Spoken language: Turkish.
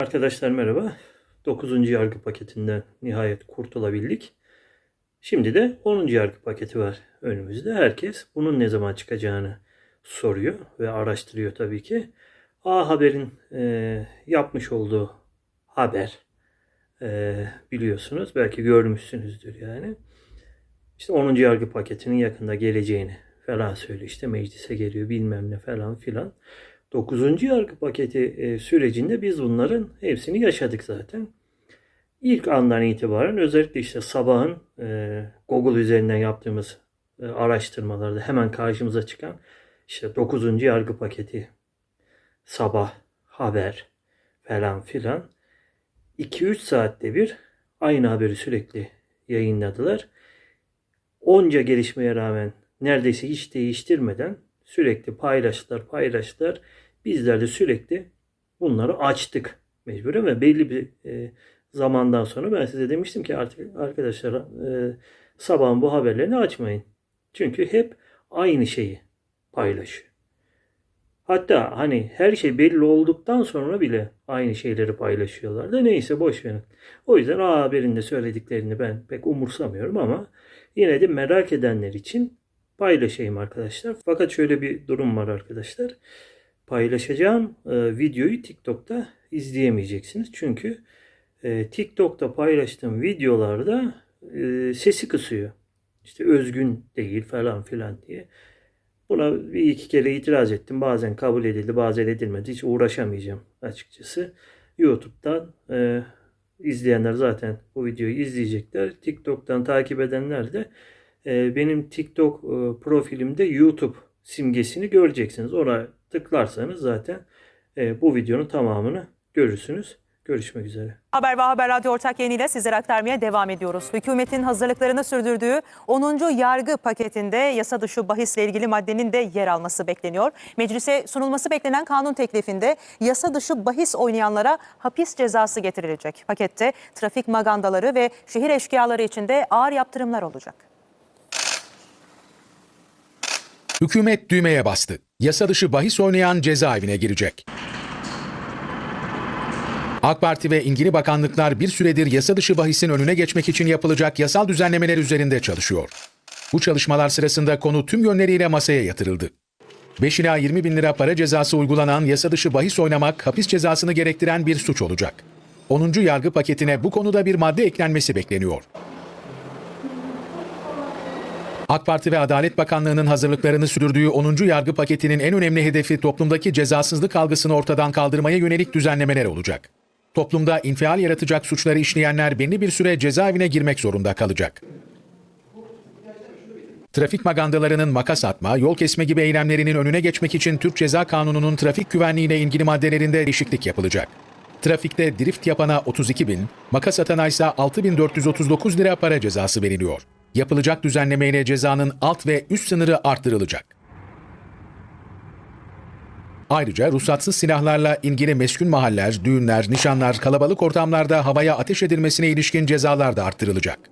Arkadaşlar merhaba. 9. yargı paketinden nihayet kurtulabildik. Şimdi de 10. yargı paketi var önümüzde. Herkes bunun ne zaman çıkacağını soruyor ve araştırıyor tabii ki. A Haber'in e, yapmış olduğu haber e, biliyorsunuz. Belki görmüşsünüzdür yani. İşte 10. yargı paketinin yakında geleceğini falan söylüyor. İşte meclise geliyor bilmem ne falan filan. 9. yargı paketi e, sürecinde biz bunların hepsini yaşadık zaten. İlk andan itibaren özellikle işte sabahın e, Google üzerinden yaptığımız e, araştırmalarda hemen karşımıza çıkan işte 9. yargı paketi sabah haber falan filan 2-3 saatte bir aynı haberi sürekli yayınladılar. Onca gelişmeye rağmen neredeyse hiç değiştirmeden sürekli paylaştılar paylaştılar. Bizler de sürekli bunları açtık mecburen ve belli bir e, zamandan sonra ben size demiştim ki artık arkadaşlar e, sabahın bu haberlerini açmayın. Çünkü hep aynı şeyi paylaşıyor. Hatta hani her şey belli olduktan sonra bile aynı şeyleri paylaşıyorlar da neyse boş verin. O yüzden A haberinde söylediklerini ben pek umursamıyorum ama yine de merak edenler için paylaşayım arkadaşlar. Fakat şöyle bir durum var arkadaşlar. Paylaşacağım e, videoyu TikTok'ta izleyemeyeceksiniz. Çünkü e, TikTok'ta paylaştığım videolarda e, sesi kısıyor. İşte özgün değil falan filan diye. Buna bir iki kere itiraz ettim. Bazen kabul edildi, bazen edilmedi. Hiç uğraşamayacağım açıkçası. YouTube'dan e, izleyenler zaten bu videoyu izleyecekler. TikTok'tan takip edenler de benim TikTok e, profilimde YouTube simgesini göreceksiniz. Ona tıklarsanız zaten e, bu videonun tamamını görürsünüz. Görüşmek üzere. Haber ve Haber Radyo ortak yayınıyla sizlere aktarmaya devam ediyoruz. Hükümetin hazırlıklarını sürdürdüğü 10. yargı paketinde yasa dışı bahisle ilgili maddenin de yer alması bekleniyor. Meclise sunulması beklenen kanun teklifinde yasa dışı bahis oynayanlara hapis cezası getirilecek. Pakette trafik magandaları ve şehir eşkıyaları için de ağır yaptırımlar olacak. Hükümet düğmeye bastı. Yasa dışı bahis oynayan cezaevine girecek. AK Parti ve ilgili bakanlıklar bir süredir yasa dışı bahisin önüne geçmek için yapılacak yasal düzenlemeler üzerinde çalışıyor. Bu çalışmalar sırasında konu tüm yönleriyle masaya yatırıldı. 5 ila 20 bin lira para cezası uygulanan yasa dışı bahis oynamak hapis cezasını gerektiren bir suç olacak. 10. yargı paketine bu konuda bir madde eklenmesi bekleniyor. AK Parti ve Adalet Bakanlığı'nın hazırlıklarını sürdürdüğü 10. yargı paketinin en önemli hedefi toplumdaki cezasızlık algısını ortadan kaldırmaya yönelik düzenlemeler olacak. Toplumda infial yaratacak suçları işleyenler belli bir süre cezaevine girmek zorunda kalacak. Trafik magandalarının makas atma, yol kesme gibi eylemlerinin önüne geçmek için Türk Ceza Kanunu'nun trafik güvenliğiyle ilgili maddelerinde değişiklik yapılacak. Trafikte drift yapana 32 bin, makas atana ise 6439 lira para cezası veriliyor. Yapılacak düzenlemeyle cezanın alt ve üst sınırı arttırılacak. Ayrıca ruhsatsız silahlarla ilgili meskun mahaller, düğünler, nişanlar, kalabalık ortamlarda havaya ateş edilmesine ilişkin cezalar da arttırılacak.